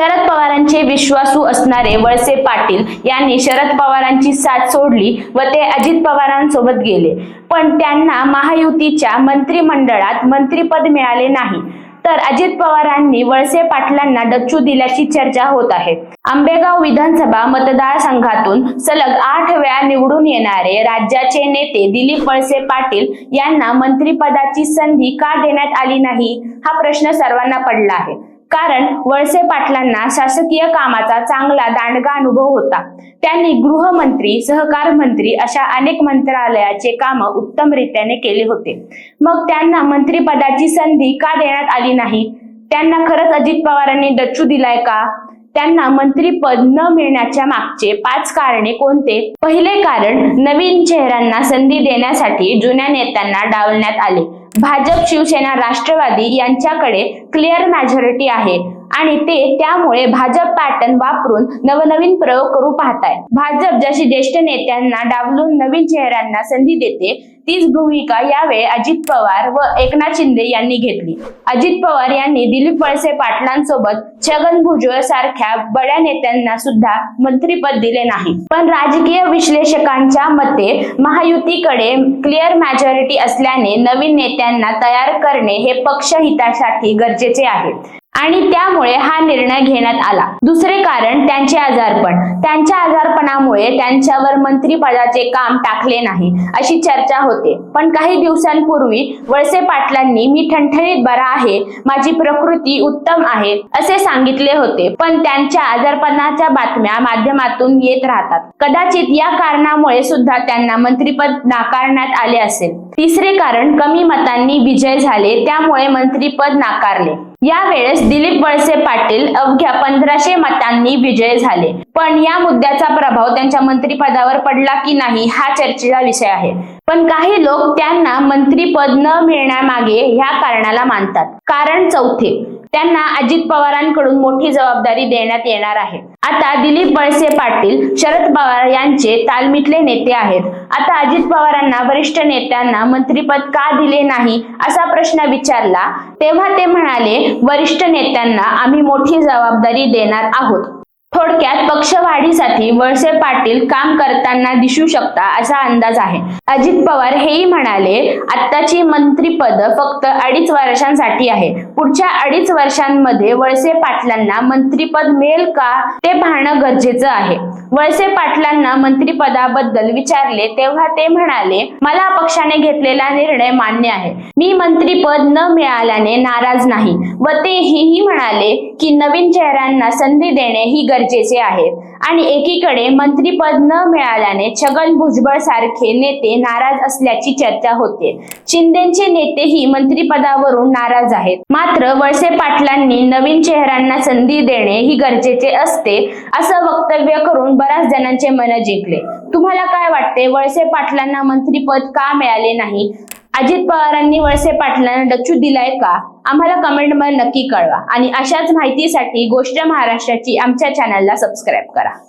शरद पवारांचे विश्वासू असणारे वळसे पाटील यांनी शरद पवारांची साथ सोडली व ते अजित पवारांसोबत गेले. पण त्यांना महायुतीच्या मंत्रिमंडळात मंत्रीपद मिळाले नाही. तर अजित पवारांनी वळसे पाटलांना डच्चू दिल्याची चर्चा होत आहे. आंबेगाव विधानसभा मतदारसंघातून सलग आठ वेळा निवडून येणारे राज्याचे नेते दिलीप वळसे पाटील यांना मंत्रिपदाची संधी का देण्यात आली नाही हा प्रश्न सर्वांना पडला आहे. कारण वळसे पाटलांना शासकीय कामाचा चांगला दांडगा अनुभव होता. त्यांनी गृहमंत्री सहकार मंत्री अशा अनेक मंत्रालयाचे काम उत्तमरित्याने केले होते. मग त्यांना मंत्रिपदाची संधी का देण्यात आली नाही? त्यांना खरंच अजित पवारांनी डच्चू दिलाय का? त्यांना मंत्रीपद न मिळण्याच्या मागचे पाच कारणे कोणते? पहिले कारण नवीन चेहऱ्यांना संधी देण्यासाठी जुन्या नेत्यांना डावलण्यात आले. भाजप शिवसेना राष्ट्रवादी यांच्याकडे क्लिअर मॅजॉरिटी आहे. आणि ते त्यामुळे भाजप पॅटर्न वापरून नवनवीन प्रयोग करू पाहताय. भाजप जशी ज्येष्ठ नेत्यांना डावलून नवीन चेहऱ्यांना संधी देते तीच भूमिका यावेळी अजित पवार व एकनाथ शिंदे यांनी घेतली. अजित पवार यांनी दिलीप वळसे पाटलांसोबत छगन भुजबळ सारख्या बड्या नेत्यांना सुद्धा मंत्रीपद दिले नाही. पण राजकीय विश्लेषकांच्या मते महायुतीकडे क्लिअर मॅजॉरिटी असल्याने नवीन नेत्यांना तयार करणे हे पक्षहितासाठी गरजेचे आहे. आणि त्यामुळे हा निर्णय घेण्यात आला. दुसरे कारण त्यांचे आजारपण. त्यांच्या आजारपणामुळे त्यांच्यावर मंत्रिपदाचे काम टाकले नाही अशी चर्चा होते. पण काही दिवसांपूर्वी वळसे पाटलांनी मी ठणठणीत बरा आहे माझी प्रकृती उत्तम आहे असे सांगितले होते. पण त्यांच्या आजारपणाच्या बातम्या माध्यमातून येत राहतात. कदाचित या कारणामुळे सुद्धा त्यांना मंत्रिपद नाकारण्यात आले असेल. तिसरे कारण कमी मतांनी विजय झाले त्यामुळे मंत्रिपद नाकारले. यावेळेस दिलीप वळसे पाटील अवघ्या पंधराशे मतांनी विजय झाले. पण या मुद्द्याचा प्रभाव त्यांच्या मंत्रिपदावर पडला की नाही हा चर्चेचा विषय आहे. पण काही लोक त्यांना मंत्रिपद न मिळण्यामागे ह्या कारणाला मानतात. कारण चौथे त्यांना अजित पवारांकडून मोठी जबाबदारी देण्यात येणार आहे. आता दिलीप वळसे पाटील शरद पवार यांचे तालमीतले नेते आहेत. आता अजित पवारांना वरिष्ठ नेत्यांना मंत्रीपद का दिले नाही असा प्रश्न विचारला तेव्हा ते म्हणाले वरिष्ठ नेत्यांना आम्ही मोठी जबाबदारी देणार आहोत. थोडक्यात पक्षवाढीसाठी वळसे पाटील काम करताना दिसू शकता असा अंदाज आहे. अजित पवार हेही म्हणाले आत्ताची मंत्रीपद फक्त अडीच वर्षांसाठी आहे. पुढच्या अडीच वर्षांमध्ये वळसे पाटलांना मंत्रीपद मिळेल का ते पाहणं गरजेचं आहे. वळसे पाटलांना मंत्रीपदाबद्दल विचारले तेव्हा ते म्हणाले मला पक्षाने घेतलेला निर्णय मान्य आहे. मी मंत्रीपद न मिळाल्याने नाराज नाही. व ते ही म्हणाले की नवीन चेहऱ्यांना संधी देणे ही गरजेचे आहे आणि एकीकडे मंत्रीपद न मिळाल्याने छगन भुजबळ सारखे नेते नाराज असल्याची चर्चा होते. शिंदेचे नेतेही मंत्रीपदावरून नाराज आहेत. मात्र वळसे पाटलांनी नवीन चेहऱ्यांना संधी देणे ही गरजेचे असते असं वक्तव्य करून बऱ्याच जणांचे मन जिंकले. तुम्हाला काय वाटते? वळसे पाटलांना मंत्रीपद का मिळाले नाही? अजित पवारांनी वळसे पाटलांना डच्चू दिलाय का? आम्हाला कमेंटमध्ये नक्की कळवा. आणि अशाच माहितीसाठी गोष्ट महाराष्ट्राची आमच्या चॅनलला सबस्क्राईब करा.